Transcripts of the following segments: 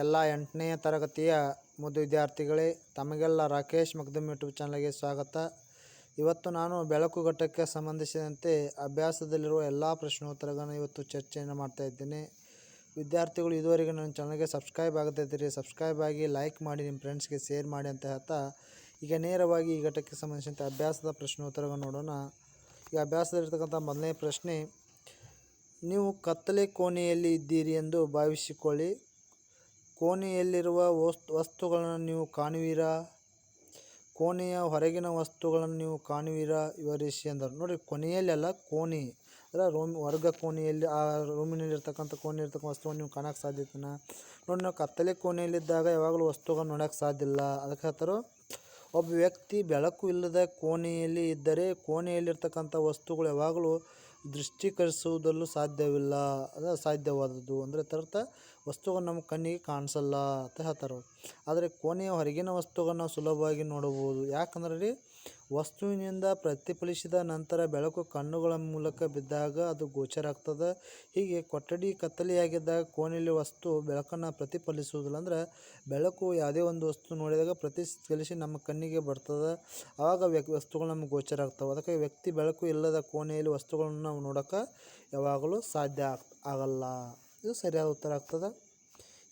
ಎಲ್ಲ ಎಂಟನೇ ತರಗತಿಯ ಮುದ್ದು ವಿದ್ಯಾರ್ಥಿಗಳೇ, ತಮಗೆಲ್ಲ ರಾಕೇಶ್ ಮಗ್ದುಮ್ ಯೂಟ್ಯೂಬ್ ಚಾನಲ್ಗೆ ಸ್ವಾಗತ. ಇವತ್ತು ನಾನು ಬೆಳಕು ಘಟ್ಟಕ್ಕೆ ಸಂಬಂಧಿಸಿದಂತೆ ಅಭ್ಯಾಸದಲ್ಲಿರುವ ಎಲ್ಲ ಪ್ರಶ್ನೋತ್ತರಗಳನ್ನು ಇವತ್ತು ಚರ್ಚೆಯನ್ನು ಮಾಡ್ತಾ ಇದ್ದೇನೆ. ವಿದ್ಯಾರ್ಥಿಗಳು ಇದುವರೆಗೆ ನನ್ನ ಚಾನಲ್ಗೆ ಸಬ್ಸ್ಕ್ರೈಬ್ ಆಗದೇ ಇದ್ದರೆ ಸಬ್ಸ್ಕ್ರೈಬ್ ಆಗಿ ಲೈಕ್ ಮಾಡಿ, ನಿಮ್ಮ ಫ್ರೆಂಡ್ಸ್ಗೆ ಶೇರ್ ಮಾಡಿ ಅಂತ ಹೇಳ್ತಾ, ಈಗ ನೇರವಾಗಿ ಈ ಘಟಕ್ಕೆ ಸಂಬಂಧಿಸಿದಂತೆ ಅಭ್ಯಾಸದ ಪ್ರಶ್ನೋತ್ತರಗಳನ್ನು ನೋಡೋಣ. ಈ ಅಭ್ಯಾಸದಲ್ಲಿರ್ತಕ್ಕಂಥ ಮೊದಲನೇ ಪ್ರಶ್ನೆ, ನೀವು ಕತ್ತಲೆ ಕೋಣೆಯಲ್ಲಿ ಇದ್ದೀರಿ ಎಂದು ಭಾವಿಸಿಕೊಳ್ಳಿ. ಕೋಣೆಯಲ್ಲಿರುವ ವಸ್ತು, ವಸ್ತುಗಳನ್ನು ನೀವು ಕಾಣುವಿರಾ? ಕೋಣೆಯ ಹೊರಗಿನ ವಸ್ತುಗಳನ್ನು ನೀವು ಕಾಣುವಿರಾ? ವಿವರಿಸಿ ಅಂದರು ನೋಡಿ, ಕೊನೆಯಲ್ಲೆಲ್ಲ ಕೋಣೆ. ಅಂದರೆ ರೂಮ್, ವರ್ಗ ಕೋಣೆಯಲ್ಲಿ, ಆ ರೂಮಿನಲ್ಲಿರ್ತಕ್ಕಂಥ ಕೋಣೆ ಇರ್ತಕ್ಕಂಥ ವಸ್ತುವನ್ನು ನೀವು ಕಾಣೋಕ್ಕೆ ಸಾಧ್ಯತನ? ನೋಡಿ, ನಾವು ಕತ್ತಲೆ ಕೋಣೆಯಲ್ಲಿದ್ದಾಗ ಯಾವಾಗಲೂ ವಸ್ತುಗಳನ್ನು ನೋಡೋಕೆ ಸಾಧ್ಯ ಇಲ್ಲ ಅದಕ್ಕೆ ಹೇಳ್ತಾರೋ, ಒಬ್ಬ ವ್ಯಕ್ತಿ ಬೆಳಕು ಇಲ್ಲದ ಕೋಣೆಯಲ್ಲಿ ಇದ್ದರೆ ಕೋಣೆಯಲ್ಲಿರ್ತಕ್ಕಂಥ ವಸ್ತುಗಳು ಯಾವಾಗಲೂ ದೃಷ್ಟೀಕರಿಸುವುದಲ್ಲೂ ಸಾಧ್ಯವಿಲ್ಲ. ಅದು ಸಾಧ್ಯವಾದದ್ದು. ಅಂದರೆ ತರ್ಥ ವಸ್ತುಗಳು ನಮ್ಮ ಕಣ್ಣಿಗೆ ಕಾಣಿಸಲ್ಲ ಅಂತ ಹೇಳ್ತಾರೆ ಆದರೆ ಕೋಣೆಯ ಹೊರಗಿನ ವಸ್ತುಗಳನ್ನು ನಾವು ಸುಲಭವಾಗಿ ನೋಡಬಹುದು. ಯಾಕಂದ್ರೆ ರೀ ವಸ್ತುವಿನಿಂದ ಪ್ರತಿಫಲಿಸಿದ ನಂತರ ಬೆಳಕು ಕಣ್ಣುಗಳ ಮೂಲಕ ಬಿದ್ದಾಗ ಅದು ಗೋಚರ ಆಗ್ತದೆ. ಹೀಗೆ ಕೊಠಡಿ ಕತ್ತಲೆಯಾಗಿದ್ದಾಗ ಕೋಣೆಯಲ್ಲಿ ವಸ್ತು ಬೆಳಕನ್ನು ಪ್ರತಿಫಲಿಸುವುದಿಲ್ಲ. ಅಂದ್ರೆ ಬೆಳಕು ಯಾವುದೇ ಒಂದು ವಸ್ತು ನೋಡಿದಾಗ ಪ್ರತಿಫಲಿಸಿ ನಮ್ಮ ಕಣ್ಣಿಗೆ ಬರ್ತದೆ. ಆವಾಗ ವ್ಯಕ್ ವಸ್ತುಗಳು ನಮ್ಗೆ ಗೋಚರ ಆಗ್ತವೆ. ಅದಕ್ಕೆ ವ್ಯಕ್ತಿ ಬೆಳಕು ಇಲ್ಲದ ಕೋಣೆಯಲ್ಲಿ ವಸ್ತುಗಳನ್ನು ನಾವು ನೋಡೋಕೆ ಯಾವಾಗಲೂ ಸಾಧ್ಯ ಆಗ್, ಆಗಲ್ಲ. ಇದು ಸರಿಯಾದ ಉತ್ತರ ಆಗ್ತದೆ.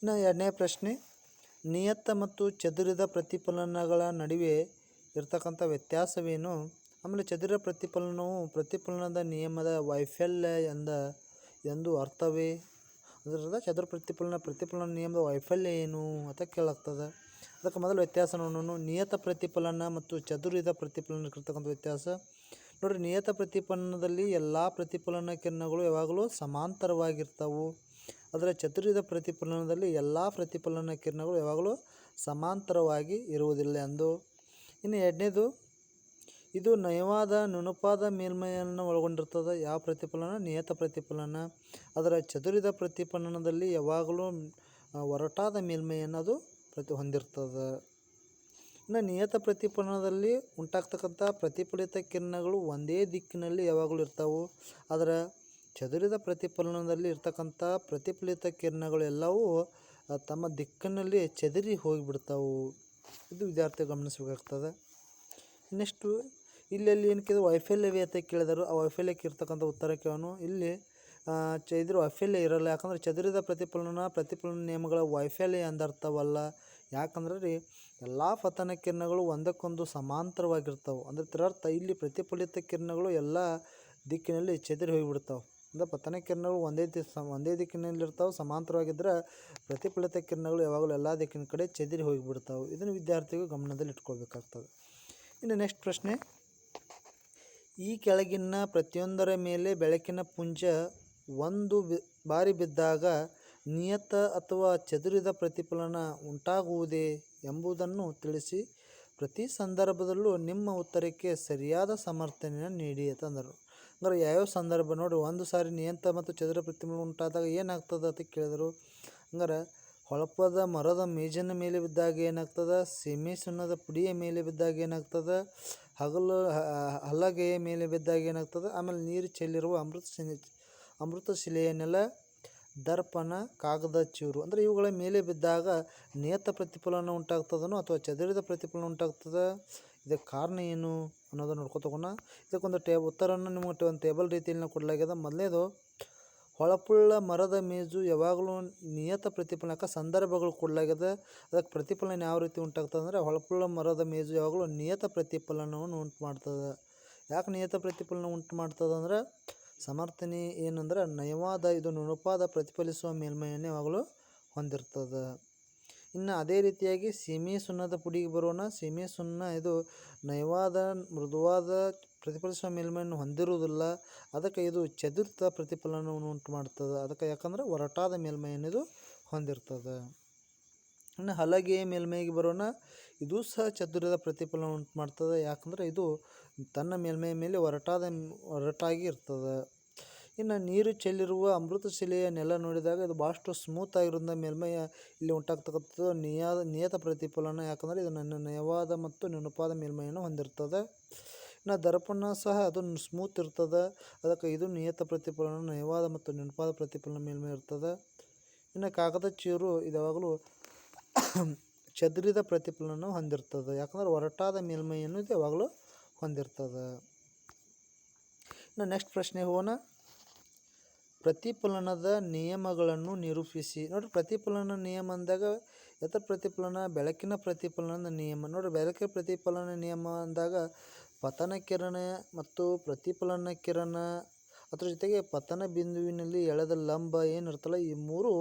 ಇನ್ನು ಎರಡನೇ ಪ್ರಶ್ನೆ, ನಿಯತ ಮತ್ತು ಚದುರಿದ ಪ್ರತಿಫಲನಗಳ ನಡುವೆ ಇರ್ತಕ್ಕಂಥ ವ್ಯತ್ಯಾಸವೇನು? ಆಮೇಲೆ ಚದುರ ಪ್ರತಿಫಲನವು ಪ್ರತಿಫಲನದ ನಿಯಮದ ವೈಫಲ್ಯ ಎಂದ, ಎಂದು ಅರ್ಥವೇ? ಅದರದ ಚದುರ ಪ್ರತಿಫಲನ ಪ್ರತಿಫಲನ ನಿಯಮದ ವೈಫಲ್ಯ ಏನು ಅಂತ ಕೇಳಾಗ್ತದೆ ಅದಕ್ಕೆ ಮೊದಲು ವ್ಯತ್ಯಾಸ ನೋಡೋಣ. ನಿಯತ ಪ್ರತಿಫಲನ ಮತ್ತು ಚದುರಿದ ಪ್ರತಿಫಲನ ಇರ್ತಕ್ಕಂಥ ವ್ಯತ್ಯಾಸ. ನೋಡಿರಿ, ನಿಯತ ಪ್ರತಿಫಲನದಲ್ಲಿ ಎಲ್ಲ ಪ್ರತಿಫಲನ ಕಿರಣಗಳು ಯಾವಾಗಲೂ ಸಮಾಂತರವಾಗಿರ್ತವೆ. ಆದರೆ ಚತುರಿದ ಪ್ರತಿಫಲನದಲ್ಲಿ ಎಲ್ಲ ಪ್ರತಿಫಲನ ಕಿರಣಗಳು ಯಾವಾಗಲೂ ಸಮಾಂತರವಾಗಿ ಇರುವುದಿಲ್ಲ ಎಂದು. ಇನ್ನು ಎರಡನೇದು, ಇದು ನಯವಾದ ನುಣುಪಾದ ಮೇಲ್ಮೈಯನ್ನು ಒಳಗೊಂಡಿರ್ತದೆ ಯಾವ ಪ್ರತಿಫಲನ? ನಿಯತ ಪ್ರತಿಫಲನ. ಅದರ ಚದುರಿದ ಪ್ರತಿಫಲನದಲ್ಲಿ ಯಾವಾಗಲೂ ಒರಟಾದ ಮೇಲ್ಮೈಯನ್ನು ಅದು ಪ್ರತಿ ಹೊಂದಿರ್ತದೆ ಇನ್ನು ನಿಯತ ಪ್ರತಿಫಲನದಲ್ಲಿ ಉಂಟಾಗ್ತಕ್ಕಂಥ ಪ್ರತಿಫಲಿತ ಕಿರಣಗಳು ಒಂದೇ ದಿಕ್ಕಿನಲ್ಲಿ ಯಾವಾಗಲೂ ಇರ್ತಾವೆ. ಅದರ ಚದುರಿದ ಪ್ರತಿಫಲನದಲ್ಲಿ ಇರ್ತಕ್ಕಂಥ ಪ್ರತಿಫಲಿತ ಕಿರಣಗಳು ಎಲ್ಲವೂ ತಮ್ಮ ದಿಕ್ಕಿನಲ್ಲಿ ಚದುರಿ ಹೋಗಿಬಿಡ್ತಾವು. ಇದು ವಿದ್ಯಾರ್ಥಿ ಗಮನಿಸಬೇಕಾಗ್ತದೆ. ನೆಕ್ಸ್ಟು, ಇಲ್ಲೆಲ್ಲಿ ಏನು ಕೇಳಿದ್ರು ವೈಫಲ್ಯವೇ ಅಂತ ಕೇಳಿದರು ಆ ವೈಫಲ್ಯಕ್ಕೆ ಇರ್ತಕ್ಕಂಥ ಉತ್ತರ ಅವನು, ಇಲ್ಲಿ ಚ ಇದ್ರ ವೈಫಲ್ಯ ಇರಲ್ಲ. ಯಾಕಂದರೆ ಚದುರಿದ ಪ್ರತಿಫಲನ ಪ್ರತಿಫಲನ ನಿಯಮಗಳ ವೈಫಲ್ಯ ಎಂದರ್ಥವಲ್ಲ ಯಾಕಂದ್ರೆ ರೀ, ಎಲ್ಲ ಪತನ ಕಿರಣಗಳು ಒಂದಕ್ಕೊಂದು ಸಮಾಂತರವಾಗಿರ್ತಾವೆ. ಅಂದರೆ ಇದರರ್ಥ ಇಲ್ಲಿ ಪ್ರತಿಫಲಿತ ಕಿರಣಗಳು ಎಲ್ಲ ದಿಕ್ಕಿನಲ್ಲಿ ಚದುರಿ ಹೋಗಿಬಿಡ್ತಾವೆ. ಅಂದರೆ ಪತನ ಕಿರಣಗಳು ಒಂದೇ ದಿ ಒಂದೇ ದಿಕ್ಕಿನಲ್ಲಿರ್ತಾವೆ. ಸಮಾಂತರವಾಗಿದ್ದರೆ ಪ್ರತಿಫಲಿತ ಕಿರಣಗಳು ಯಾವಾಗಲೂ ಎಲ್ಲ ದಿಕ್ಕಿನ ಕಡೆ ಚದುರಿ ಹೋಗಿಬಿಡ್ತಾವೆ. ಇದನ್ನು ವಿದ್ಯಾರ್ಥಿಗಳು ಗಮನದಲ್ಲಿ ಇಟ್ಕೋಬೇಕಾಗ್ತದೆ ಇನ್ನು ನೆಕ್ಸ್ಟ್ ಪ್ರಶ್ನೆ. ಈ ಕೆಳಗಿನ ಪ್ರತಿಯೊಂದರ ಮೇಲೆ ಬೆಳಕಿನ ಪುಂಜ ಒಂದು ಬಾರಿ ಬಿದ್ದಾಗ ನಿಯತ ಅಥವಾ ಚದುರಿದ ಪ್ರತಿಫಲನ ಉಂಟಾಗುವುದೇ ಎಂಬುದನ್ನು ತಿಳಿಸಿ. ಪ್ರತಿ ಸಂದರ್ಭದಲ್ಲೂ ನಿಮ್ಮ ಉತ್ತರಕ್ಕೆ ಸರಿಯಾದ ಸಮರ್ಥನೆಯನ್ನು ನೀಡಿ ಅಂತಂದರು. ಅಂದ್ರೆ ಯಾವ್ಯಾವ ಸಂದರ್ಭ ನೋಡಿ ಒಂದು ಸಾರಿ ನಿಯಂತ ಮತ್ತು ಚದುರ ಪ್ರತಿಫಲ ಉಂಟಾದಾಗ ಏನಾಗ್ತದೆ ಅಂತ ಕೇಳಿದರು. ಹಂಗಾರೆ ಹೊಳಪದ ಮರದ ಮೇಜಿನ ಮೇಲೆ ಬಿದ್ದಾಗ ಏನಾಗ್ತದೆ? ಸೀಮೆ ಸುಣ್ಣದ ಪುಡಿಯ ಮೇಲೆ ಬಿದ್ದಾಗ ಏನಾಗ್ತದೆ? ಹಗಲು ಹಲಗೆಯ ಮೇಲೆ ಬಿದ್ದಾಗ ಏನಾಗ್ತದೆ? ಆಮೇಲೆ ನೀರು ಚೆಲ್ಲಿರುವ ಅಮೃತ ಶಿಲೆ ಅಮೃತ ಶಿಲೆಯನ್ನೆಲ್ಲ ನೆಲ, ದರ್ಪಣ, ಕಾಗದ ಚೂರು. ಅಂದರೆ ಇವುಗಳ ಮೇಲೆ ಬಿದ್ದಾಗ ನಿಯತ ಪ್ರತಿಫಲನ ಉಂಟಾಗ್ತದನೋ ಅಥವಾ ಚದುರಿದ ಪ್ರತಿಫಲನ ಉಂಟಾಗ್ತದೆ? ಇದಕ್ಕೆ ಕಾರಣ ಏನು? ಅನ್ನೋದನ್ನು ನೋಡ್ಕೊತಗೋಣ ಇದಕ್ಕೊಂದು ಟೇ ಉತ್ತರವನ್ನು ನಿಮಗೆ ಒಂದು ಟೇಬಲ್ ರೀತಿಯಲ್ಲಿ ಕೊಡಲಾಗಿದೆ. ಮೊದಲೇದು, ಹೊಳಪುಳ್ಳ ಮರದ ಮೇಜು ಯಾವಾಗಲೂ ನಿಯತ ಪ್ರತಿಫಲನಕ್ಕೆ ಸಂದರ್ಭಗಳು ಕೊಡಲಾಗಿದೆ. ಅದಕ್ಕೆ ಪ್ರತಿಫಲನ ಯಾವ ರೀತಿ ಉಂಟಾಗ್ತದೆ ಅಂದರೆ, ಹೊಳಪುಳ್ಳ ಮರದ ಮೇಜು ಯಾವಾಗಲೂ ನಿಯತ ಪ್ರತಿಫಲನವನ್ನು ಉಂಟು ಮಾಡ್ತದೆ ಯಾಕೆ ನಿಯತ ಪ್ರತಿಫಲನ ಉಂಟು ಮಾಡ್ತದೆ ಅಂದರೆ, ಸಮರ್ಥನೆ ಏನಂದ್ರೆ ನಯವಾದ ಇದು ನುಣುಪಾದ ಪ್ರತಿಫಲಿಸುವ ಮೇಲ್ಮೈಯನ್ನು ಯಾವಾಗಲೂ ಹೊಂದಿರ್ತದೆ. ಇನ್ನು ಅದೇ ರೀತಿಯಾಗಿ ಸೀಮೆ ಸುಣ್ಣದ ಪುಡಿಗೆ ಬರೋಣ. ಸೀಮೆ ಸುಣ್ಣ ಇದು ನಯವಾದ ಮೃದುವಾದ ಪ್ರತಿಫಲಿಸುವ ಮೇಲ್ಮೈಯನ್ನು ಹೊಂದಿರುವುದಿಲ್ಲ. ಅದಕ್ಕೆ ಇದು ಚದುರ್ತ ಪ್ರತಿಫಲನವನ್ನು ಉಂಟು ಮಾಡ್ತದೆ ಅದಕ್ಕೆ ಯಾಕಂದ್ರೆ ಒರಟಾದ ಮೇಲ್ಮೈಯನ್ನು ಇದು ಹೊಂದಿರ್ತದೆ. ಇನ್ನು ಹಲಗೆ ಮೇಲ್ಮೈಗೆ ಬರೋಣ. ಇದು ಸಹ ಚದುರದ ಪ್ರತಿಫಲನ ಉಂಟು ಮಾಡ್ತದೆ ಯಾಕಂದರೆ ಇದು ತನ್ನ ಮೇಲ್ಮೈ ಮೇಲೆ ಒರಟಾದ, ಒರಟಾಗಿ ಇರ್ತದೆ. ಇನ್ನು ನೀರು ಚೆಲ್ಲಿರುವ ಅಮೃತ ಶಿಲೆಯ ನೆಲ ನೋಡಿದಾಗ ಇದು ಭಾಳಷ್ಟು ಸ್ಮೂತ್ ಆಗಿರೋದ್ರಿಂದ ಮೇಲ್ಮೈ ಇಲ್ಲಿ ಉಂಟಾಗ್ತಕ್ಕಂಥದ್ದು ನಿಯಾದ ನಿಯತ ಪ್ರತಿಫಲನ. ಯಾಕಂದರೆ ಇದು ನನ್ನ ನಯವಾದ ಮತ್ತು ನೆನಪಾದ ಮೇಲ್ಮೈಯನ್ನು ಹೊಂದಿರ್ತದೆ. ಇನ್ನು ದರ್ಪಣ ಸಹ ಅದು ಸ್ಮೂತ್ ಇರ್ತದೆ. ಅದಕ್ಕೆ ಇದು ನಿಯತ ಪ್ರತಿಫಲನ, ನಯವಾದ ಮತ್ತು ನೆನಪಾದ ಪ್ರತಿಫಲನ ಮೇಲ್ಮೈ ಇರ್ತದೆ. ಇನ್ನು ಕಾಗದ ಚೀರು ಇದು ಯಾವಾಗಲೂ ಚದುರಿದ ಪ್ರತಿಫಲನ ಹೊಂದಿರ್ತದೆ. ಯಾಕಂದ್ರೆ ಒರಟಾದ ಮೇಲ್ಮೈಯನ್ನು ಇದು ಯಾವಾಗಲೂ ಹೊಂದಿರ್ತದೆ. ಇನ್ನು ನೆಕ್ಸ್ಟ್ ಪ್ರಶ್ನೆ ಹೋಗೋಣ. ಪ್ರತಿಫಲನದ ನಿಯಮಗಳನ್ನು ನಿರೂಪಿಸಿ. ನೋಡಿರಿ, ಪ್ರತಿಫಲನ ನಿಯಮ ಅಂದಾಗ ಎತ್ತರ ಪ್ರತಿಫಲನ, ಬೆಳಕಿನ ಪ್ರತಿಫಲನದ ನಿಯಮ. ನೋಡಿರಿ, ಬೆಳಕಿನ ಪ್ರತಿಫಲನ ನಿಯಮ ಅಂದಾಗ ಪತನ ಕಿರಣ ಮತ್ತು ಪ್ರತಿಫಲನ ಕಿರಣ. ಅದ್ರ ಜೊತೆಗೆ ಪತನ ಬಿಂದುವಿನಲ್ಲಿ ಎಳೆದ ಲಂಬ ಏನಿರ್ತಲ್ಲ ಈ ಮೂರು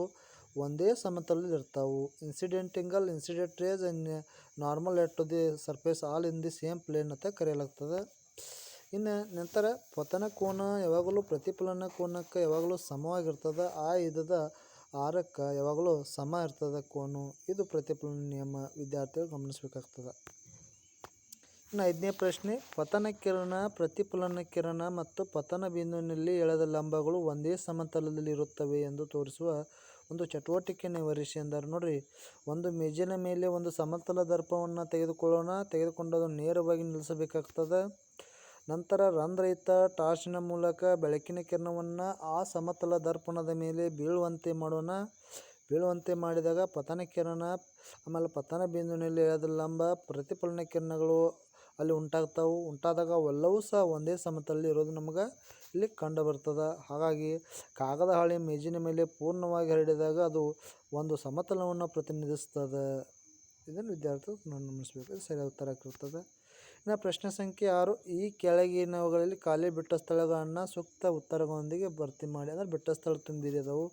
ಒಂದೇ ಸಮತಲದಲ್ಲಿ ಇರ್ತಾವೆ. Incident angle incident rays and normal at to the surface all in the same plane ಅಂತ ಕರೆಯಲಾಗ್ತದೆ. ಇನ್ನು ನಂತರ ಪತನ ಕೋನ ಯಾವಾಗಲೂ ಪ್ರತಿಫಲನ ಕೋನಕ್ಕೆ ಯಾವಾಗಲೂ ಸಮವಾಗಿರ್ತದೆ, ಆ ಇದದ ಆರಕ್ಕೆ ಯಾವಾಗಲೂ ಸಮ ಇರ್ತದೆ ಕೋನು. ಇದು ಪ್ರತಿಫಲನ ನಿಯಮ. ವಿದ್ಯಾರ್ಥಿಗಳು ಗಮನಿಸಬೇಕಾಗ್ತದೆ. ಇನ್ನು ಐದನೇ ಪ್ರಶ್ನೆ, ಪತನ ಕಿರಣ, ಪ್ರತಿಫಲನ ಕಿರಣ ಮತ್ತು ಪತನ ಬಿಂದುವಿನಲ್ಲಿ ಎಳೆದ ಲಂಬಗಳು ಒಂದೇ ಸಮತಲದಲ್ಲಿ ಇರುತ್ತವೆ ಎಂದು ತೋರಿಸುವ ಒಂದು ಚಟುವಟಿಕೆಯನ್ನು ವಿವರಿಸಿ ಎಂದರೆ ನೋಡ್ರಿ, ಒಂದು ಮೇಜಿನ ಮೇಲೆ ಒಂದು ಸಮತಲ ದರ್ಪವನ್ನು ತೆಗೆದುಕೊಳ್ಳೋಣ ತೆಗೆದುಕೊಂಡು ಅದನ್ನು ನೇರವಾಗಿ ನಿಲ್ಲಿಸಬೇಕಾಗ್ತದೆ. ನಂತರ ರಂಧ್ರಯುಕ್ತ ಟಾರ್ಚ್ನ ಮೂಲಕ ಬೆಳಕಿನ ಕಿರಣವನ್ನು ಆ ಸಮತಲ ದರ್ಪಣದ ಮೇಲೆ ಬೀಳುವಂತೆ ಮಾಡೋಣ. ಬೀಳುವಂತೆ ಮಾಡಿದಾಗ ಪತನ ಕಿರಣ, ಆಮೇಲೆ ಪತನ ಬಿಂದುವಿನಲ್ಲಿ ಎಳೆದ ಲಂಬ ಪ್ರತಿಫಲನ ಕಿರಣಗಳು ಅಲ್ಲಿ ಉಂಟಾಗ್ತಾವೆ. ಉಂಟಾದಾಗ ಅವೆಲ್ಲವೂ ಸಹ ಒಂದೇ ಸಮತಲದಲ್ಲಿ ಇರೋದು ನಮಗೆ ಇಲ್ಲಿ ಕಂಡು ಬರ್ತದೆ ಹಾಗಾಗಿ ಕಾಗದ ಹಾಳೆ ಮೇಜಿನ ಮೇಲೆ ಪೂರ್ಣವಾಗಿ ಹರಡಿದಾಗ ಅದು ಒಂದು ಸಮತಲವನ್ನು ಪ್ರತಿನಿಧಿಸ್ತದೆ. ಇದನ್ನು ವಿದ್ಯಾರ್ಥಿಗಳು ಗಮನಿಸಬೇಕು ಸರಿಯಾದ ಉತ್ತರ ಆಗಿರ್ತದೆ ಪ್ರಶ್ನೆ ಸಂಖ್ಯೆ ಆರು. ಈ ಕೆಳಗಿನವುಗಳಲ್ಲಿ ಖಾಲಿ ಬಿಟ್ಟ ಸ್ಥಳಗಳನ್ನು ಸೂಕ್ತ ಉತ್ತರಗಳೊಂದಿಗೆ ಭರ್ತಿ ಮಾಡಿ. ಅಂದರೆ ಬಿಟ್ಟ ಸ್ಥಳ ತುಂಬಿದೆ ಅದಾವು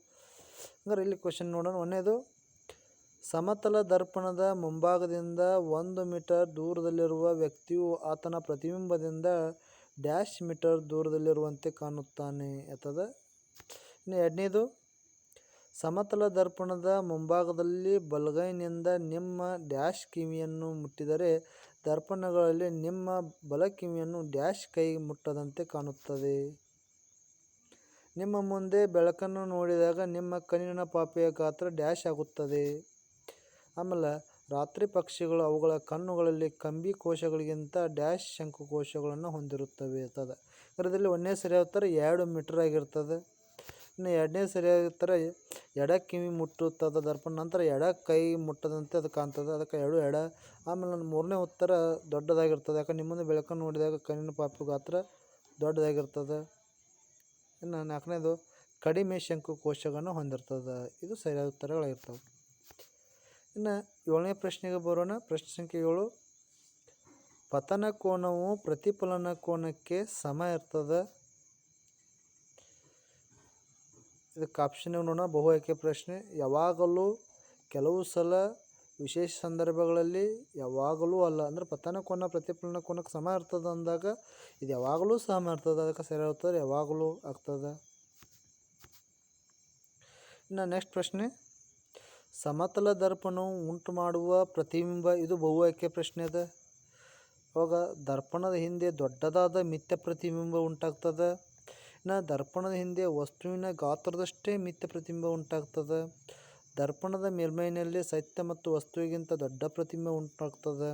ಹಂಗಾರೆ ಇಲ್ಲಿ ಕ್ವಶನ್ ನೋಡೋಣ. ಒಂದೇದು ಸಮತಲ ದರ್ಪಣದ ಮುಂಭಾಗದಿಂದ ಒಂದು ಮೀಟರ್ ದೂರದಲ್ಲಿರುವ ವ್ಯಕ್ತಿಯು ಆತನ ಪ್ರತಿಬಿಂಬದಿಂದ ಡ್ಯಾಶ್ ಮೀಟರ್ ದೂರದಲ್ಲಿರುವಂತೆ ಕಾಣುತ್ತಾನೆ ಅಥವಾ ಇನ್ನು ಎರಡನೇದು ಸಮತಲ ದರ್ಪಣದ ಮುಂಭಾಗದಲ್ಲಿ ಬಲಗೈನಿಂದ ನಿಮ್ಮ ಡ್ಯಾಶ್ ಕಿವಿಯನ್ನು ಮುಟ್ಟಿದರೆ ದರ್ಪಣಗಳಲ್ಲಿ ನಿಮ್ಮ ಬಲ ಕಿವಿಯನ್ನು ಡ್ಯಾಶ್ ಕೈ ಮುಟ್ಟದಂತೆ ಕಾಣುತ್ತದೆ. ನಿಮ್ಮ ಮುಂದೆ ಬೆಳಕನ್ನು ನೋಡಿದಾಗ ನಿಮ್ಮ ಕಣ್ಣಿನ ಪಾಪೆಯ ಗಾತ್ರ ಡ್ಯಾಶ್ ಆಗುತ್ತದೆ. ಆಮೇಲೆ ರಾತ್ರಿ ಪಕ್ಷಿಗಳು ಅವುಗಳ ಕಣ್ಣುಗಳಲ್ಲಿ ಕಂಬಿ ಕೋಶಗಳಿಗಿಂತ ಡ್ಯಾಶ್ ಶಂಕು ಕೋಶಗಳನ್ನು ಹೊಂದಿರುತ್ತವೆ. ಇರ್ತದೆ ಇದರಲ್ಲಿ ಒಂದನೇ ಸರಿ ಹೇಳ್ತಾರೆ ಎರಡು ಮೀಟರ್ ಆಗಿರ್ತದೆ. ಇನ್ನು ಎರಡನೇ ಸರಿಯಾದ ಎಡ ಕಿವಿ ಮುಟ್ಟುತ್ತದೆ ದರ್ಪಣ, ನಂತರ ಎಡ ಕೈ ಮುಟ್ಟದಂತೆ ಅದು ಕಾಣ್ತದೆ. ಅದಕ್ಕೆ ಎರಡು ಎಡ, ಆಮೇಲೆ ನನ್ನ ಮೂರನೇ ಉತ್ತರ ದೊಡ್ಡದಾಗಿರ್ತದೆ. ಯಾಕಂದ್ರೆ ನಿಮ್ಮನ್ನು ಬೆಳಕನ್ನು ನೋಡಿದಾಗ ಕಣ್ಣಿನ ಪಾಪು ಗಾತ್ರ ದೊಡ್ಡದಾಗಿರ್ತದೆ. ಇನ್ನು ನಾಲ್ಕನೇದು, ಕಡಿಮೆ ಶಂಕು ಕೋಶಗಳನ್ನು ಹೊಂದಿರ್ತದೆ. ಇದು ಸರಿಯಾದ ಉತ್ತರಗಳಾಗಿರ್ತವೆ. ಇನ್ನು ಏಳನೇ ಪ್ರಶ್ನೆಗೆ ಬರೋಣ. ಪ್ರಶ್ನೆ ಸಂಖ್ಯೆ ಏಳು, ಪತನ ಕೋನವು ಪ್ರತಿಫಲನ ಕೋನಕ್ಕೆ ಸಮ ಇರ್ತದೆ. ಇದಕ್ಕೆ ಆಪ್ಷನ್ ನೋಡೋಣ. ಬಹು ಆಯ್ಕೆ ಪ್ರಶ್ನೆ. ಯಾವಾಗಲೂ ಕೆಲವು ಸಲ ವಿಶೇಷ ಸಂದರ್ಭಗಳಲ್ಲಿ ಯಾವಾಗಲೂ ಅಲ್ಲ. ಅಂದ್ರೆ ಪತನ ಕೊನ, ಪ್ರತಿಫಲನ ಕೊನಕ್ಕೆ ಸಮ ಇರ್ತದೆ ಅಂದಾಗ ಇದು ಯಾವಾಗಲೂ ಸಮ ಇರ್ತದೆ. ಅದಕ್ಕೆ ಸರಿ ಹೋಗ್ತದೆ ಯಾವಾಗಲೂ ಆಗ್ತದೆ. ಇನ್ನು ನೆಕ್ಸ್ಟ್ ಪ್ರಶ್ನೆ. ಸಮತಲ ದರ್ಪಣವು ಉಂಟು ಮಾಡುವ ಪ್ರತಿಬಿಂಬ ಇದು ಬಹು ಆಯ್ಕೆ ಪ್ರಶ್ನೆ ಅದ. ಅವಾಗ ದರ್ಪಣದ ಹಿಂದೆ ದೊಡ್ಡದಾದ ಮಿಥ್ಯ ಪ್ರತಿಬಿಂಬ ಉಂಟಾಗ್ತದೆ. ಇನ್ನು ದರ್ಪಣದ ಹಿಂದೆ ವಸ್ತುವಿನ ಗಾತ್ರದಷ್ಟೇ ಮಿಥ್ಯ ಪ್ರತಿಬಿಂಬ ಉಂಟಾಗ್ತದೆ. ದರ್ಪಣದ ಮೇಲ್ಮೈನಲ್ಲಿ ಸತ್ಯ ಮತ್ತು ವಸ್ತುವಿಗಿಂತ ದೊಡ್ಡ ಪ್ರತಿಬಿಂಬ ಉಂಟಾಗ್ತದೆ.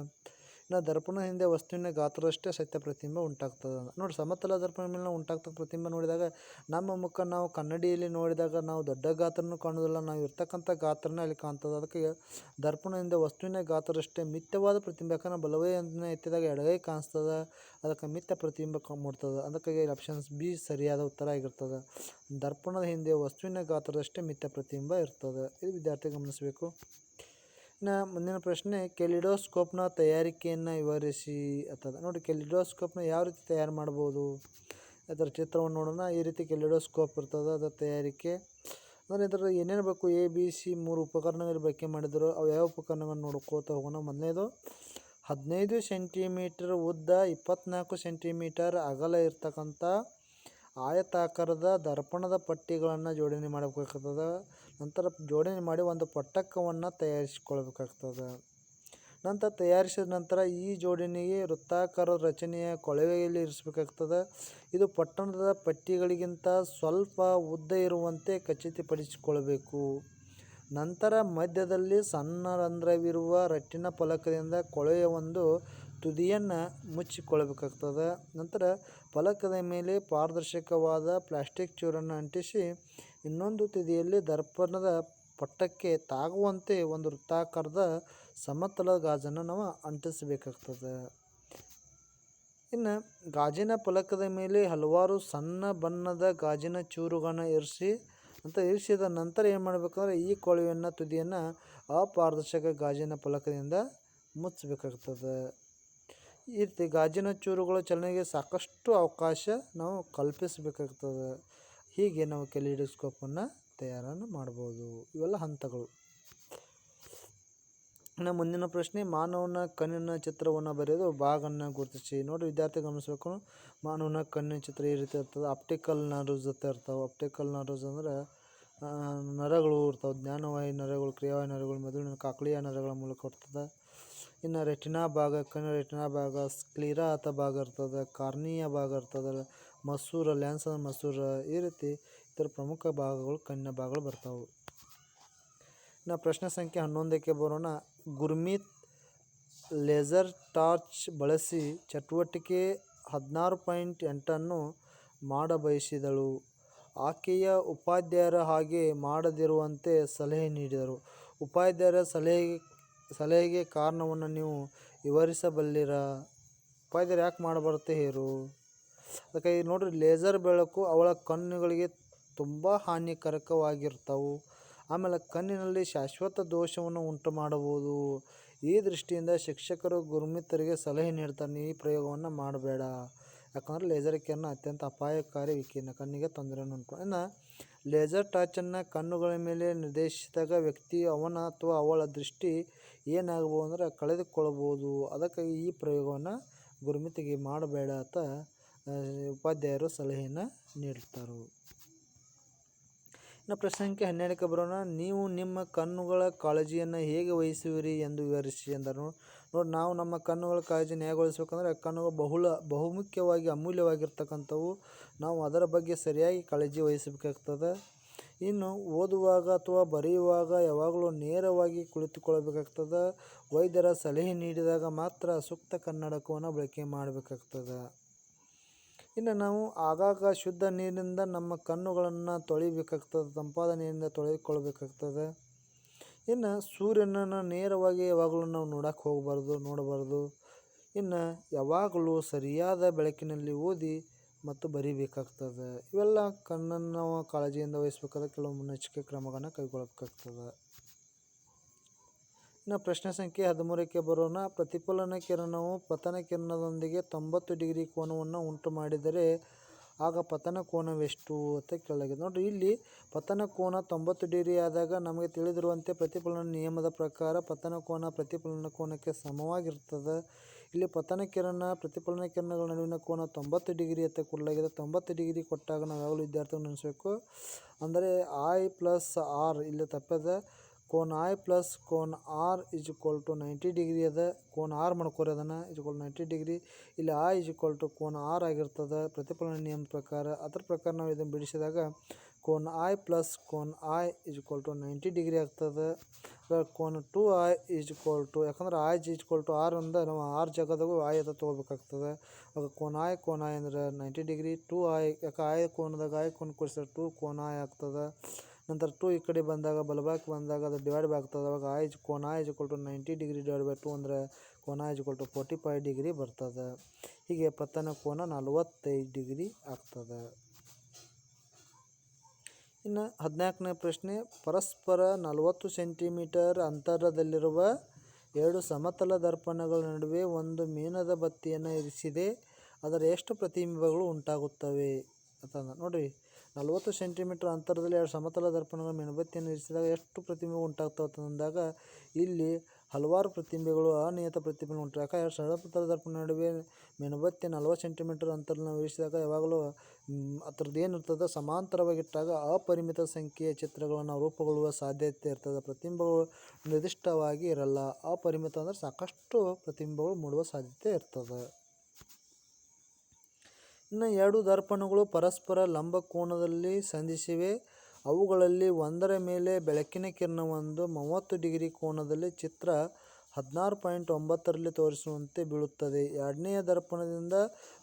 ದರ್ಪಣದ ಹಿಂದೆ ವಸ್ತುವಿನ ಗಾತ್ರದಷ್ಟೇ ಸತ್ಯ ಪ್ರತಿಬಿಂಬ ಉಂಟಾಗ್ತದೆ. ನೋಡಿ, ಸಮತಲ ದರ್ಪಣ ಮೇಲೆ ಉಂಟಾಗ್ತಕ್ಕ ಪ್ರತಿಬಿಂಬ ನೋಡಿದಾಗ ನಮ್ಮ ಮುಖ ನಾವು ಕನ್ನಡಿಯಲ್ಲಿ ನೋಡಿದಾಗ ನಾವು ದೊಡ್ಡ ಗಾತ್ರನೂ ಕಾಣೋದಿಲ್ಲ ನಾವು ಇರ್ತಕ್ಕಂಥ ಗಾತ್ರನೇ ಅಲ್ಲಿ ಕಾಣ್ತದೆ. ಅದಕ್ಕೆ ದರ್ಪಣ ಹಿಂದೆ ವಸ್ತುವಿನ ಗಾತ್ರದಷ್ಟೇ ಮಿಥ್ಯವಾದ ಪ್ರತಿಬಿಂಬ, ಯಾಕಂದ್ರೆ ಬಲಗೈಯನ್ನು ಎತ್ತಿದಾಗ ಎಡಗೈ ಕಾಣಿಸ್ತದೆ. ಅದಕ್ಕೆ ಮಿಥ್ಯ ಪ್ರತಿಬಿಂಬ ಮೂಡ್ತದೆ. ಅದಕ್ಕಾಗಿ ಆಪ್ಷನ್ಸ್ ಬಿ ಸರಿಯಾದ ಉತ್ತರ ಆಗಿರ್ತದೆ. ದರ್ಪಣದ ಹಿಂದೆ ವಸ್ತುವಿನ ಗಾತ್ರದಷ್ಟೇ ಮಿಥ್ಯ ಪ್ರತಿಬಿಂಬ ಇರ್ತದೆ. ಇದು ವಿದ್ಯಾರ್ಥಿ ಗಮನಿಸಬೇಕು. ಇನ್ನು ಮುಂದಿನ ಪ್ರಶ್ನೆ, ಕೆಲಿಡೋಸ್ಕೋಪ್ನ ತಯಾರಿಕೆಯನ್ನು ವಿವರಿಸಿ ಅಂತದ. ನೋಡಿ, ಕೆಲಿಡೋಸ್ಕೋಪ್ನ ಯಾವ ರೀತಿ ತಯಾರು ಮಾಡ್ಬೋದು? ಅದರ ಚಿತ್ರವನ್ನು ನೋಡೋಣ. ಈ ರೀತಿ ಕೆಲಿಡೋಸ್ಕೋಪ್ ಇರ್ತದೆ ಅದರ ತಯಾರಿಕೆ. ಅಂದರೆ ಇದರ ಏನೇನು ಬೇಕು? ಎ, ಬಿ, ಸಿ ಮೂರು ಉಪಕರಣಗಳು ಬಳಕೆ ಮಾಡಿದರು. ಅವು ಯಾವ ಉಪಕರಣಗಳನ್ನು ನೋಡ್ಕೋತ ಹೋಗೋಣ? ಮೊದಲನೇದು, ಹದಿನೈದು ಸೆಂಟಿಮೀಟರ್ ಉದ್ದ ಇಪ್ಪತ್ನಾಲ್ಕು ಸೆಂಟಿಮೀಟರ್ ಅಗಲ ಇರ್ತಕ್ಕಂಥ ಆಯತಾಕಾರದ ದರ್ಪಣದ ಪಟ್ಟಿಗಳನ್ನು ಜೋಡಣೆ ಮಾಡಬೇಕಾಗ್ತದೆ. ನಂತರ ಜೋಡಣೆ ಮಾಡಿ ಒಂದು ಪಟ್ಟಕವನ್ನು ತಯಾರಿಸಿಕೊಳ್ಬೇಕಾಗ್ತದೆ. ನಂತರ ತಯಾರಿಸಿದ ನಂತರ ಈ ಜೋಡಣೆಗೆ ವೃತ್ತಾಕಾರ ರಚನೆಯ ಕೊಳವೆಯಲ್ಲಿ ಇರಿಸಬೇಕಾಗ್ತದೆ. ಇದು ಪಟ್ಟಣದ ಪಟ್ಟಿಗಳಿಗಿಂತ ಸ್ವಲ್ಪ ಉದ್ದ ಇರುವಂತೆ ಖಚಿತಪಡಿಸಿಕೊಳ್ಳಬೇಕು. ನಂತರ ಮಧ್ಯದಲ್ಲಿ ಸಣ್ಣ ರಂಧ್ರವಿರುವ ರಟ್ಟಿನ ಫಲಕದಿಂದ ಕೊಳವೆಯ ಒಂದು ತುದಿಯನ್ನು ಮುಚ್ಚಿಕೊಳ್ಳಬೇಕಾಗ್ತದೆ. ನಂತರ ಫಲಕದ ಮೇಲೆ ಪಾರದರ್ಶಕವಾದ ಪ್ಲಾಸ್ಟಿಕ್ ಚೂರನ್ನು ಅಂಟಿಸಿ ಇನ್ನೊಂದು ತುದಿಯಲ್ಲಿ ದರ್ಪಣದ ಪಟ್ಟಕ್ಕೆ ತಾಗುವಂತೆ ಒಂದು ವೃತ್ತಾಕಾರದ ಸಮತಲ ಗಾಜನ್ನು ನಾವು ಅಂಟಿಸಬೇಕಾಗ್ತದೆ. ಇನ್ನು ಗಾಜಿನ ಫಲಕದ ಮೇಲೆ ಹಲವಾರು ಸಣ್ಣ ಬಣ್ಣದ ಗಾಜಿನ ಚೂರುಗಳನ್ನ ಇರಿಸಿ, ಅಂತ ಇರಿಸಿದ ನಂತರ ಏನು ಮಾಡಬೇಕಂದ್ರೆ ಈ ಕೊಳವೆಯನ್ನು, ತುದಿಯನ್ನು ಅಪಾರದರ್ಶಕ ಗಾಜಿನ ಫಲಕದಿಂದ ಮುಚ್ಚಬೇಕಾಗ್ತದೆ. ಈ ರೀತಿ ಗಾಜಿನ ಚೂರುಗಳ ಚಲನೆಗೆ ಸಾಕಷ್ಟು ಅವಕಾಶ ನಾವು ಕಲ್ಪಿಸಬೇಕಾಗ್ತದೆ. ಹೀಗೆ ನಾವು ಕೆಲಿಡೋಸ್ಕೋಪನ್ನು ತಯಾರನ್ನು ಮಾಡ್ಬೋದು. ಇವೆಲ್ಲ ಹಂತಗಳು. ಇನ್ನು ಮುಂದಿನ ಪ್ರಶ್ನೆ, ಮಾನವನ ಕಣ್ಣಿನ ಚಿತ್ರವನ್ನು ಬರೆಯೋದು ಭಾಗವನ್ನು ಗುರುತಿಸಿ. ನೋಡಿ, ವಿದ್ಯಾರ್ಥಿ ಗಮನಿಸಬೇಕು. ಮಾನವನ ಕಣ್ಣಿನ ಚಿತ್ರ ಈ ರೀತಿ ಇರ್ತದೆ. ಆಪ್ಟಿಕಲ್ ನರ್ವ್ಸ್ ಅಂತ ಇರ್ತಾವೆ. ಆಪ್ಟಿಕಲ್ ನರ್ವ್ಸ್ ಅಂದ್ರೆ ನರಗಳು ಇರ್ತಾವೆ. ಜ್ಞಾನವಾಯಿ ನರಗಳು, ಕ್ರಿಯಾವಾಯಿ ನರಗಳು ಮೆದುಳಿನ ಕಾಕಳಿಯ ನರಗಳ ಮೂಲಕ ಇರ್ತದೆ ಇನ್ನು ರೆಟಿನಾ ಭಾಗ ಕಣ್ಣು ರೆಟಿನಾ ಭಾಗ ಸ್ಕ್ಲಿರಾ ಅಂತ ಭಾಗ ಇರ್ತದೆ. ಕಾರ್ನಿಯ ಭಾಗ ಇರ್ತದೆ. ಮಸೂರ ಲ್ಯಾನ್ಸನ್ ಮಸೂರ ಈ ರೀತಿ ಇತರ ಪ್ರಮುಖ ಭಾಗಗಳು ಕಣ್ಣಿನ ಭಾಗಗಳು ಬರ್ತಾವೆ. ಇನ್ನು ಪ್ರಶ್ನೆ ಸಂಖ್ಯೆ ಹನ್ನೊಂದಕ್ಕೆ ಬರೋಣ. ಗುರ್ಮಿತ್ ಲೇಸರ್ ಟಾರ್ಚ್ ಬಳಸಿ ಚಟುವಟಿಕೆ ಹದಿನಾರು ಪಾಯಿಂಟ್ ಎಂಟನ್ನು ಮಾಡಬಯಸಿದಳು. ಆಕೆಯ ಉಪಾಧ್ಯಾಯರ ಹಾಗೆ ಮಾಡದಿರುವಂತೆ ಸಲಹೆ ನೀಡಿದರು. ಉಪಾಧ್ಯಾಯರ ಸಲಹೆಗೆ ಸಲಹೆಗೆ ಕಾರಣವನ್ನು ನೀವು ವಿವರಿಸಬಲ್ಲಿರಾ? ಉಪಾಧ್ಯಾಯರು ಯಾಕೆ ಮಾಡಬಾರ್ದು ಹೇರು ಅದಕ್ಕೆ ಈ ನೋಡಿರಿ ಲೇಸರ್ ಬೆಳಕು ಅವಳ ಕಣ್ಣುಗಳಿಗೆ ತುಂಬ ಹಾನಿಕಾರಕವಾಗಿರ್ತವು. ಆಮೇಲೆ ಕಣ್ಣಿನಲ್ಲಿ ಶಾಶ್ವತ ದೋಷವನ್ನು ಉಂಟು ಮಾಡಬಹುದು. ಈ ದೃಷ್ಟಿಯಿಂದ ಶಿಕ್ಷಕರು ಗುರುಮಿತರಿಗೆ ಸಲಹೆ ನೀಡ್ತಾನೆ, ಈ ಪ್ರಯೋಗವನ್ನು ಮಾಡಬೇಡ. ಯಾಕಂದ್ರೆ ಲೇಸರ್ ಕಿರಣ ಅತ್ಯಂತ ಅಪಾಯಕಾರಿ ವಿಕಿರಣ, ಕಣ್ಣಿಗೆ ತೊಂದರೆಯನ್ನು ಉಂಟು. ಇನ್ನು ಲೇಸರ್ ಟಾಚನ್ನು ಕಣ್ಣುಗಳ ಮೇಲೆ ನಿರ್ದೇಶಿಸಿದಾಗ ವ್ಯಕ್ತಿ ಅವನ ಅಥವಾ ಅವಳ ದೃಷ್ಟಿ ಏನಾಗಬಹುದು ಅಂದ್ರೆ ಕಳೆದುಕೊಳ್ಳಬಹುದು. ಅದಕ್ಕಾಗಿ ಈ ಪ್ರಯೋಗವನ್ನು ಗುರುಮಿತಿಗೆ ಮಾಡಬೇಡ ಅಂತ ಉಪಾಧ್ಯಾಯರು ಸಲಹೆಯನ್ನು ನೀಡುತ್ತಾರೆ ಇನ್ನು ಪ್ರಶ್ನೆ ಸಂಖ್ಯೆ ಹನ್ನೆರಡಕ್ಕೆ ಬರೋಣ. ನೀವು ನಿಮ್ಮ ಕಣ್ಣುಗಳ ಕಾಳಜಿಯನ್ನು ಹೇಗೆ ವಹಿಸುವಿರಿ ಎಂದು ವಿವರಿಸಿ ಎಂದರು. ನೋಡಿ, ನಾವು ನಮ್ಮ ಕಣ್ಣುಗಳ ಕಾಳಜಿ ನ್ಯಾಯಗೊಳಿಸ್ಬೇಕಂದ್ರೆ ಕಣ್ಣುಗಳು ಬಹುಳ, ಬಹುಮುಖ್ಯವಾಗಿ ಅಮೂಲ್ಯವಾಗಿರ್ತಕ್ಕಂಥವು. ನಾವು ಅದರ ಬಗ್ಗೆ ಸರಿಯಾಗಿ ಕಾಳಜಿ ವಹಿಸಬೇಕಾಗ್ತದೆ. ಇನ್ನು ಓದುವಾಗ ಅಥವಾ ಬರೆಯುವಾಗ ಯಾವಾಗಲೂ ನೇರವಾಗಿ ಕುಳಿತುಕೊಳ್ಳಬೇಕಾಗ್ತದೆ. ವೈದ್ಯರ ಸಲಹೆ ನೀಡಿದಾಗ ಮಾತ್ರ ಸೂಕ್ತ ಕನ್ನಡಕವನ್ನು ಬಳಕೆ ಮಾಡಬೇಕಾಗ್ತದೆ. ಇನ್ನು ನಾವು ಆಗಾಗ ಶುದ್ಧ ನೀರಿನಿಂದ ನಮ್ಮ ಕಣ್ಣುಗಳನ್ನು ತೊಳಿಬೇಕಾಗ್ತದೆ ತಂಪಾದ ನೀರಿಂದ ತೊಳೆದುಕೊಳ್ಬೇಕಾಗ್ತದೆ. ಇನ್ನು ಸೂರ್ಯನನ್ನು ನೇರವಾಗಿ ಯಾವಾಗಲೂ ನಾವು ನೋಡಕ್ಕೆ ಹೋಗಬಾರ್ದು, ನೋಡಬಾರ್ದು. ಇನ್ನು ಯಾವಾಗಲೂ ಸರಿಯಾದ ಬೆಳಕಿನಲ್ಲಿ ಓದಿ ಮತ್ತು ಬರಿಬೇಕಾಗ್ತದೆ. ಇವೆಲ್ಲ ಕಣ್ಣನ್ನು ನಾವು ಕಾಳಜಿಯಿಂದ ವಹಿಸ್ಬೇಕಾದ್ರೆ ಕೆಲವು ಮುನ್ನೆಚ್ಚರಿಕೆ ಕ್ರಮಗಳನ್ನು ಕೈಗೊಳ್ಳಬೇಕಾಗ್ತದೆ. ಇನ್ನು ಪ್ರಶ್ನೆ ಸಂಖ್ಯೆ ಹದಿಮೂರಕ್ಕೆ ಬರೋಣ. ಪ್ರತಿಫಲನ ಕಿರಣವು ಪತನ ಕಿರಣದೊಂದಿಗೆ ತೊಂಬತ್ತು ಡಿಗ್ರಿ ಕೋನವನ್ನು ಉಂಟು ಮಾಡಿದರೆ ಆಗ ಪತನ ಕೋನವೆಷ್ಟು ಅಂತ ಕೇಳಲಾಗಿದೆ. ನೋಡಿರಿ, ಇಲ್ಲಿ ಪತನ ಕೋನ ತೊಂಬತ್ತು ಡಿಗ್ರಿ ಆದಾಗ ನಮಗೆ ತಿಳಿದಿರುವಂತೆ ಪ್ರತಿಫಲನ ನಿಯಮದ ಪ್ರಕಾರ ಪತನ ಕೋನ ಪ್ರತಿಫಲನ ಕೋನಕ್ಕೆ ಸಮವಾಗಿರ್ತದೆ ಇಲ್ಲಿ ಪತನ ಕಿರಣ, ಪ್ರತಿಫಲನ ಕಿರಣಗಳ ನಡುವಿನ ಕೋನ ತೊಂಬತ್ತು ಡಿಗ್ರಿ ಅಂತ ಕೊಡಲಾಗಿದೆ. ತೊಂಬತ್ತು ಡಿಗ್ರಿ ಕೊಟ್ಟಾಗ ನಾವು ಯಾವಾಗಲೂ ವಿದ್ಯಾರ್ಥಿಗಳು ನೆನೆಸಬೇಕು ಅಂದರೆ ಐ ಪ್ಲಸ್ ಆರ್ ಇಲ್ಲಿ ತಪ್ಪದ. ಕೋನ್ I plus cone R is equal to ninety degree ಅದ, ಕೋನ್ ಆರ್ ಮಾಡ್ಕೋರಿ ಅದನ್ನು ಇಸ್ ಇಕ್ವಲ್ ನೈಂಟಿ ಡಿಗ್ರಿ ಇಲ್ಲಿ ಆ ಇಸ್ ಈಕ್ವಲ್ ಟು ಕೋನ್ ಆರ್ ಆಗಿರ್ತದೆ, ಪ್ರತಿಫಲನ ನಿಯಮ ಪ್ರಕಾರ. ಅದ್ರ ಪ್ರಕಾರ ನಾವು ಇದನ್ನು ಬಿಡಿಸಿದಾಗ ಕೋನ್ I plus cone I is equal to ninety degree ಆಗ್ತದೆ. Cone two I is equal to ಯಾಕಂದ್ರೆ I is equal to R ಅಂದ್ರೆ ನಾವು ಆರ್ ಜಾಗದಾಗೂ ಐ ಅದ ತೊಗೋಬೇಕಾಗ್ತದೆ. ಆಗ ಕೋನ್ ಐ ಕೋನ್ ಐ ಅಂದ್ರೆ ನೈಂಟಿ ಡಿಗ್ರಿ ಟು ಐ ಯಾಕೆ ಐ ಕೋನದಾಗ ಐ ಕೋನ್ ಕೊಡಿಸಿದ್ರೆ ಟು ಕೋನ್ ಐ ಆಗ್ತದೆ. ನಂತರ ಟು ಈ ಕಡೆ ಬಂದಾಗ, ಬಲಭಾಗಕ್ಕೆ ಬಂದಾಗ ಅದು ಡಿವೈಡ್ ಆಗ್ತದೆ ಅವಾಗ ಐ ಇಸ್ ಕೋನ equal to ninety degree divide by two ಅಂದರೆ ಕೋನ is equal to forty five degree ಬರ್ತದೆ. ಹೀಗೆ ಪತನ ಕೋನ ನಲವತ್ತೈದು ಡಿಗ್ರಿ ಆಗ್ತದೆ. ಇನ್ನು ಹದಿನಾಲ್ಕನೇ ಪ್ರಶ್ನೆ, ಪರಸ್ಪರ ನಲವತ್ತು ಸೆಂಟಿಮೀಟರ್ ಅಂತರದಲ್ಲಿರುವ ಎರಡು ಸಮತಲ ದರ್ಪಣಗಳ ನಡುವೆ ಒಂದು ಮೀನದ ಬತ್ತಿಯನ್ನು ಇರಿಸಿದೆ. ಅದರ ಎಷ್ಟು ಪ್ರತಿಬಿಂಬಗಳು ಉಂಟಾಗುತ್ತವೆ ಅಂತಂದ ನೋಡಿರಿ. ನಲವತ್ತು ಸೆಂಟಿಮೀಟರ್ ಅಂತರದಲ್ಲಿ ಎರಡು ಸಮತಲ ದರ್ಪಣಗಳ ಮೇಣಬತ್ತಿಯನ್ನು ಇರಿಸಿದಾಗ ಎಷ್ಟು ಪ್ರತಿಬಿಂಬ ಉಂಟಾಗ್ತವೆ ಅಂದಾಗ ಇಲ್ಲಿ ಹಲವಾರು ಪ್ರತಿಬಿಂಬಗಳು ಅನಿಯತ ಪ್ರತಿಬಿಂಬ ಉಂಟು. ಯಾಕೆ ಎರಡು ಸಮತಲ ದರ್ಪಣ ನಡುವೆ ಮೇಣಬತ್ತಿ ನಲವತ್ತು ಸೆಂಟಿಮೀಟರ್ ಅಂತರನ ಇರಿಸಿದಾಗ ಯಾವಾಗಲೂ ಮ್, ಅದ್ರದ್ದು ಏನಿರ್ತದೆ ಸಮಾಂತರವಾಗಿಟ್ಟಾಗ ಅಪರಿಮಿತ ಸಂಖ್ಯೆಯ ಚಿತ್ರಗಳನ್ನು ರೂಪುಗೊಳ್ಳುವ ಸಾಧ್ಯತೆ ಇರ್ತದೆ. ಪ್ರತಿಬಿಂಬಗಳು ನಿರ್ದಿಷ್ಟವಾಗಿ ಇರಲ್ಲ. ಅಪರಿಮಿತ ಅಂದರೆ ಸಾಕಷ್ಟು ಪ್ರತಿಬಿಂಬಗಳು ಮೂಡುವ ಸಾಧ್ಯತೆ ಇರ್ತದೆ. ಇನ್ನು ಎರಡು ದರ್ಪಣಗಳು ಪರಸ್ಪರ ಲಂಬ ಕೋನದಲ್ಲಿ ಸಂಧಿಸಿವೆ. ಅವುಗಳಲ್ಲಿ ಒಂದರ ಮೇಲೆ ಬೆಳಕಿನ ಕಿರಣವೊಂದು ಮೂವತ್ತು ಡಿಗ್ರಿ ಕೋನದಲ್ಲಿ ಚಿತ್ರ ಹದಿನಾರು ಪಾಯಿಂಟ್ ಒಂಬತ್ತರಲ್ಲಿ ತೋರಿಸುವಂತೆ ಬೀಳುತ್ತದೆ. ಎರಡನೆಯ ದರ್ಪಣದಿಂದ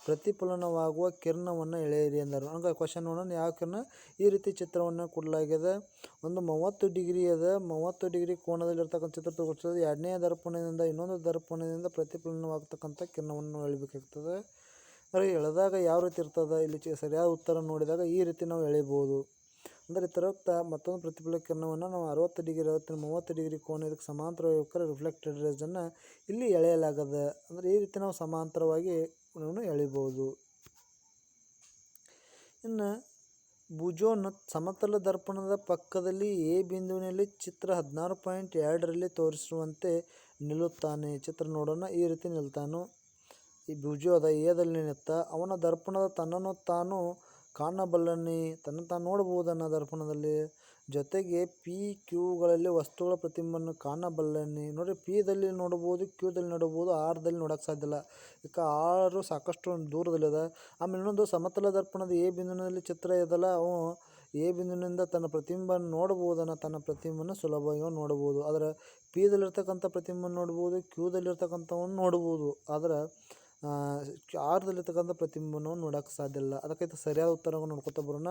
ಪ್ರತಿಫಲನವಾಗುವ ಕಿರಣವನ್ನು ಎಳೆಯಿರಿ ಎಂದರು. ಹಂಗೆ ಕ್ವಶನ್ ನೋಡೋಣ. ಯಾವ ಕಿರಣ? ಈ ರೀತಿ ಚಿತ್ರವನ್ನು ಕೊಡಲಾಗಿದೆ. ಒಂದು ಮೂವತ್ತು ಡಿಗ್ರಿ ಅದ ಮೂವತ್ತು ಡಿಗ್ರಿ ಕೋನದಲ್ಲಿರ್ತಕ್ಕಂಥ ಚಿತ್ರ ತೋರಿಸ್ತದೆ ಎರಡನೆಯ ದರ್ಪಣದಿಂದ ಇನ್ನೊಂದು ದರ್ಪಣದಿಂದ ಪ್ರತಿಫಲನವಾಗತಕ್ಕಂಥ ಕಿರಣವನ್ನು ಎಳಿಬೇಕಾಗ್ತದೆ ಅಂದರೆ ಎಳೆದಾಗ ಯಾವ ರೀತಿ ಇರ್ತದೆ? ಇಲ್ಲಿ ಚ, ಸರಿಯಾದ ಉತ್ತರ ನೋಡಿದಾಗ ಈ ರೀತಿ ನಾವು ಎಳಿಬೋದು ಅಂದರೆ ತರಕ್ತ ಮತ್ತೊಂದು ಪ್ರತಿಫಲ ಕಿರಣವನ್ನು ನಾವು ಅರವತ್ತು ಡಿಗ್ರಿ ಅರವತ್ತು ಮೂವತ್ತು ಡಿಗ್ರಿ ಕೋನ ಇದಕ್ಕೆ ಸಮಾಂತರವಾಗಿ ರಿಫ್ಲೆಕ್ಟೆಡ್ ರೇಸನ್ನು ಇಲ್ಲಿ ಎಳೆಯಲಾಗದ. ಅಂದರೆ ಈ ರೀತಿ ನಾವು ಸಮಾಂತರವಾಗಿ ಎಳಿಬೋದು ಇನ್ನು ಭುಜೋನ್ ಸಮತಲ ದರ್ಪಣದ ಪಕ್ಕದಲ್ಲಿ ಎ ಬಿಂದುವಿನಲ್ಲಿ ಚಿತ್ರ ಹದಿನಾರು ಪಾಯಿಂಟ್ ಎರಡರಲ್ಲಿ ತೋರಿಸುವಂತೆ ನಿಲ್ಲುತ್ತಾನೆ. ಚಿತ್ರ ನೋಡೋಣ, ಈ ರೀತಿ ನಿಲ್ತಾನು. ಈ ಅದ ಏದಲ್ಲಿ ನಿತ್ತ ಅವನ ದರ್ಪಣದ ತನ್ನನ್ನು ತಾನು ಕಾಣಬಲ್ಲನೆ, ತನ್ನ ತಾನು ಅನ್ನೋ ದರ್ಪಣದಲ್ಲಿ ಜೊತೆಗೆ ಪಿ ಕ್ಯೂಗಳಲ್ಲಿ ವಸ್ತುಗಳ ಪ್ರತಿಬಿಂಬವನ್ನು ಕಾಣಬಲ್ಲನೆ. ನೋಡಿ, ಪಿದಲ್ಲಿ ನೋಡ್ಬೋದು ಕ್ಯೂದಲ್ಲಿ ನೋಡ್ಬೋದು ಆರ್ದಲ್ಲಿ ನೋಡೋಕೆ ಸಾಧ್ಯ ಇಲ್ಲ ಈಗ ಆರು ಸಾಕಷ್ಟು ದೂರದಲ್ಲಿದೆ. ಆಮೇಲೆ ಇನ್ನೊಂದು ಸಮತಲ ದರ್ಪಣದ ಎ ಬಿಂದುವಿನಲ್ಲಿ ಚಿತ್ರ ಇದಲ್ಲ ಅವು ಎ ಬಿಂದುವಿನಿಂದ ತನ್ನ ಪ್ರತಿಂಬನ್ನು ನೋಡ್ಬೋದನ್ನ ತನ್ನ ಪ್ರತಿಂಬನ್ನು ಸುಲಭವಾಗಿ ನೋಡ್ಬೋದು ಆದರೆ ಪಿದಲ್ಲಿರ್ತಕ್ಕಂಥ ಪ್ರತಿಂಬನ್ನು ನೋಡ್ಬೋದು ಕ್ಯೂದಲ್ಲಿರ್ತಕ್ಕಂಥವನ್ನು ನೋಡ್ಬೋದು ಆದ್ರೆ ಆರ್ದಲ್ಲಿರ್ತಕ್ಕಂಥ ಪ್ರತಿಬಿಂಬವನ್ನು ನೋಡೋಕ್ಕೆ ಸಾಧ್ಯ ಇಲ್ಲ. ಅದಕ್ಕಿಂತ ಸರಿಯಾದ ಉತ್ತರವನ್ನು ನೋಡ್ಕೊತ ಬರೋಣ.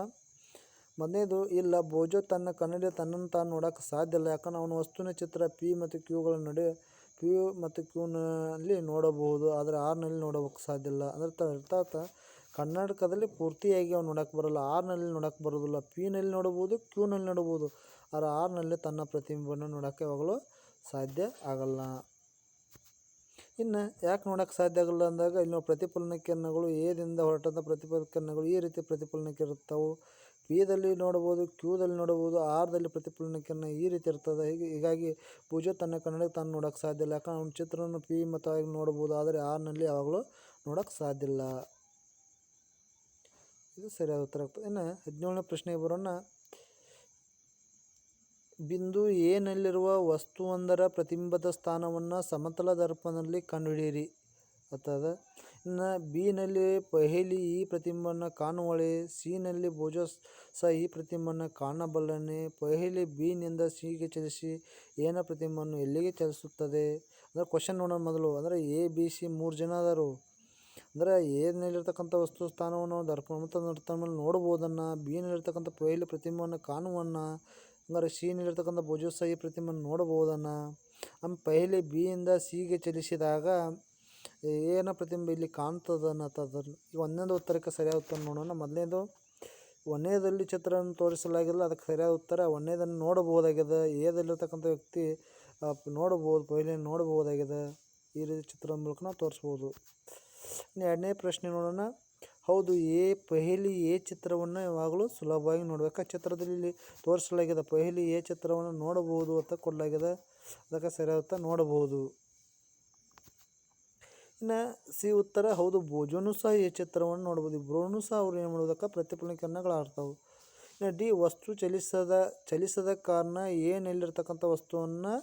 ಮೊದಲನೇದು, ಇಲ್ಲ, ಬೋಜೋ ತನ್ನ ಕನ್ನಡಿ ತನ್ನನ್ನು ತಾನು ನೋಡೋಕ್ಕೆ ಸಾಧ್ಯ ಇಲ್ಲ. ಯಾಕಂದ್ರೆ ಅವನು ವಸ್ತುವಿನ ಚಿತ್ರ ಪಿ ಮತ್ತು ಕ್ಯೂಗಳ ನಡುವೆ ಪಿ ಮತ್ತು ಕ್ಯೂನಲ್ಲಿ ನೋಡಬಹುದು, ಆದರೆ ಆರ್ನಲ್ಲಿ ನೋಡೋಕ್ಕೆ ಸಾಧ್ಯ ಇಲ್ಲ. ಅಂದರೆ ಅರ್ಥಾತ್ ಕರ್ನಾಟಕದಲ್ಲಿ ಪೂರ್ತಿಯಾಗಿ ಅವ್ನು ನೋಡೋಕ್ಕೆ ಬರೋಲ್ಲ. ಆರ್ನಲ್ಲಿ ನೋಡೋಕ್ಕೆ ಬರೋದಿಲ್ಲ. ಪಿನಲ್ಲಿ ನೋಡ್ಬೋದು ಕ್ಯೂನಲ್ಲಿ ನೋಡ್ಬೋದು ಆದರೆ ಆರ್ನಲ್ಲಿ ತನ್ನ ಪ್ರತಿಬಿಂಬವನ್ನು ನೋಡೋಕ್ಕೆ ಯಾವಾಗಲೂ ಸಾಧ್ಯ ಆಗಲ್ಲ. ಇನ್ನು ಯಾಕೆ ನೋಡೋಕೆ ಸಾಧ್ಯ ಆಗಲ್ಲ ಅಂದಾಗ ಇಲ್ಲಿ ನಾವು ಪ್ರತಿಫಲನ ಕಿರಣಗಳು ಎದಿಂದ ಹೊರಟಂಥ ಪ್ರತಿಫಲ ಕಿರಣಗಳು ಈ ರೀತಿ ಪ್ರತಿಫಲನ ಇರುತ್ತವೆ ಪಿದಲ್ಲಿ ನೋಡ್ಬೋದು, ಕ್ಯೂದಲ್ಲಿ ನೋಡ್ಬೋದು, ಆರ್ದಲ್ಲಿ ಪ್ರತಿಫಲನ ಕಿರಣ ಈ ರೀತಿ ಇರ್ತದೆ. ಹೀಗೆ, ಹೀಗಾಗಿ ಪೂಜೆ ತನ್ನ ಕನ್ನಡಕ್ಕೆ ತಾನು ನೋಡೋಕೆ ಸಾಧ್ಯ ಇಲ್ಲ. ಯಾಕಂದ್ರೆ ಅವ್ನ ಚಿತ್ರವನ್ನು ಪಿ ಮತ್ತು ನೋಡ್ಬೋದು, ಆದರೆ ಆರ್ನಲ್ಲಿ ಯಾವಾಗಲೂ ನೋಡೋಕೆ ಸಾಧ್ಯ ಇಲ್ಲ. ಇದು ಸರಿಯಾದ ಉತ್ತರ ಆಗ್ತದೆ. ಇನ್ನು ಹದಿನೇಳನೇ ಪ್ರಶ್ನೆ ಬರೋಣ. ಬಿಂದು ನಲ್ಲಿರುವ ವಸ್ತುವೊಂದರ ಪ್ರತಿಬಿಂಬದ ಸ್ಥಾನವನ್ನು ಸಮತಲ ದರ್ಪಣದಲ್ಲಿ ಕಂಡುಹಿಡಿಯಿರಿ. ಅರ್ಥಾದ ಇನ್ನು ಬಿನಲ್ಲಿ ಪಹೇಲಿ ಈ ಪ್ರತಿಬಿಂಬವನ್ನು ಕಾಣುವಳೆ ಸಿನಲ್ಲಿ ಭೋಜ ಸಹ ಈ ಪ್ರತಿಬಿಂಬವನ್ನು ಕಾಣಬಲ್ಲನೆ, ಪಹೇಲಿ ಬಿನಿಂದ ಸಿಗೆ ಚಲಿಸಿ ಏನ ಪ್ರತಿಬಿಂಬವನ್ನು ಎಲ್ಲಿಗೆ ಚಲಿಸುತ್ತದೆ? ಅಂದರೆ ಕ್ವಶನ್ ನೋಡೋಣ ಮೊದಲು. ಅಂದರೆ ಎ, ಬಿ, ಸಿ ಮೂರು ಜನ ಅದಾರು ಅಂದರೆ ಎನಲ್ಲಿರ್ತಕ್ಕಂಥ ವಸ್ತು ಸ್ಥಾನವನ್ನು ದರ್ಪಣ ಮತ್ತು ಮೇಲೆ ನೋಡ್ಬೋದನ್ನು ಬಿನಲ್ಲಿರ್ತಕ್ಕಂಥ ಪಹೇಲಿ ಪ್ರತಿಬಿಂಬವನ್ನು ಕಾಣುವನ್ನ ಹಂಗಾರೆ ಸಿನಲ್ಲಿರ್ತಕ್ಕಂಥ ಭುಜ ಈ ಪ್ರತಿಮೆಯನ್ನು ನೋಡಬಹುದನ್ನು ನಮ್ಮ ಪೈಲೆ ಬಿಯಿಂದ ಸಿಗೆ ಚಲಿಸಿದಾಗ ಏನೋ ಪ್ರತಿಮೆ ಇಲ್ಲಿ ಕಾಣ್ತದ ಅನ್ನತ್ತದ ಈಗ ಒಂದನೇದು ಉತ್ತರಕ್ಕೆ ಸರಿಯಾದ ಉತ್ತರ ನೋಡೋಣ. ಮೊದಲನೇದು ಒಂದೇದಲ್ಲಿ ಚಿತ್ರವನ್ನು ತೋರಿಸಲಾಗಿಲ್ಲ, ಅದಕ್ಕೆ ಸರಿಯಾದ ಉತ್ತರ ಒಂದೇದನ್ನು ನೋಡಬಹುದಾಗಿದೆ. ಏದಲ್ಲಿರ್ತಕ್ಕಂಥ ವ್ಯಕ್ತಿ ನೋಡಬಹುದು, ಪೈಲೆಯನ್ನು ನೋಡಬಹುದಾಗಿದೆ. ಈ ರೀತಿ ಚಿತ್ರದ ಮೂಲಕ ನಾವು ತೋರಿಸ್ಬೋದು. ಇನ್ನು ಎರಡನೇ ಪ್ರಶ್ನೆ ನೋಡೋಣ. ಹೌದು ಎ ಪಹಲಿ ಎ ಚಿತ್ರವನ್ನು ಯಾವಾಗಲೂ ಸುಲಭವಾಗಿ ನೋಡಬೇಕು. ಚಿತ್ರದಲ್ಲಿ ತೋರಿಸಲಾಗಿದೆ, ಪಹಲಿ ಎ ಚಿತ್ರವನ್ನು ನೋಡಬಹುದು ಅಂತ ಕೊಡಲಾಗಿದೆ. ಅದಕ್ಕೆ ಸರಿಯಾದ ನೋಡಬಹುದು. ಇನ್ನು ಸಿ ಉತ್ತರ, ಹೌದು, ಭೋಜನೂ ಸಹ ಎ ಚಿತ್ರವನ್ನು ನೋಡ್ಬೋದು ಇಬ್ಬರೂ ಸಹ ಅವ್ರು ಏನು ಮಾಡೋದಕ್ಕೆ ಆಡ್ತಾವೆ. ಇನ್ನು ಡಿ, ವಸ್ತು ಚಲಿಸದ ಚಲಿಸದ ಕಾರಣ ಏನಲ್ಲಿರ್ತಕ್ಕಂಥ ವಸ್ತುವನ್ನು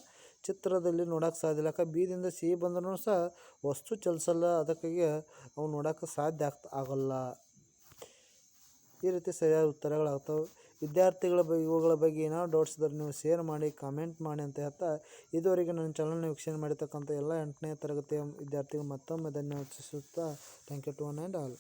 ಚಿತ್ರದಲ್ಲಿ ನೋಡೋಕೆ ಸಾಧ್ಯ ಇಲ್ಲ. ಯಾಕೆ ಬಿದಿಂದ ಸಿಹಿ ಬಂದ್ರೂ ಸಹ ವಸ್ತು ಚಲಿಸಲ್ಲ. ಅದಕ್ಕಾಗಿ ಅವು ನೋಡೋಕೆ ಸಾಧ್ಯ ಆಗ್ತ, ಆಗಲ್ಲ. ಈ ರೀತಿ ಸರಿಯಾದ ಉತ್ತರಗಳಾಗ್ತವೆ. ವಿದ್ಯಾರ್ಥಿಗಳ ಬಗ್ಗೆ ಇವುಗಳ ಬಗ್ಗೆ ಏನಾದ್ರು ಡೌಟ್ಸ್ ಇದ್ದರೆ ನೀವು ಶೇರ್ ಮಾಡಿ ಕಾಮೆಂಟ್ ಮಾಡಿ ಅಂತ ಹೇಳ್ತಾ ಇದುವರೆಗೆ ನನ್ನ ಚಾನಲ್ನ ವೀಕ್ಷಣೆ ಮಾಡಿರ್ತಕ್ಕಂಥ ಎಲ್ಲ ಎಂಟನೇ ತರಗತಿಯ ವಿದ್ಯಾರ್ಥಿಗಳು ಮತ್ತೊಮ್ಮೆ ಧನ್ಯವಾದಿಸುತ್ತಾ thank you to one and all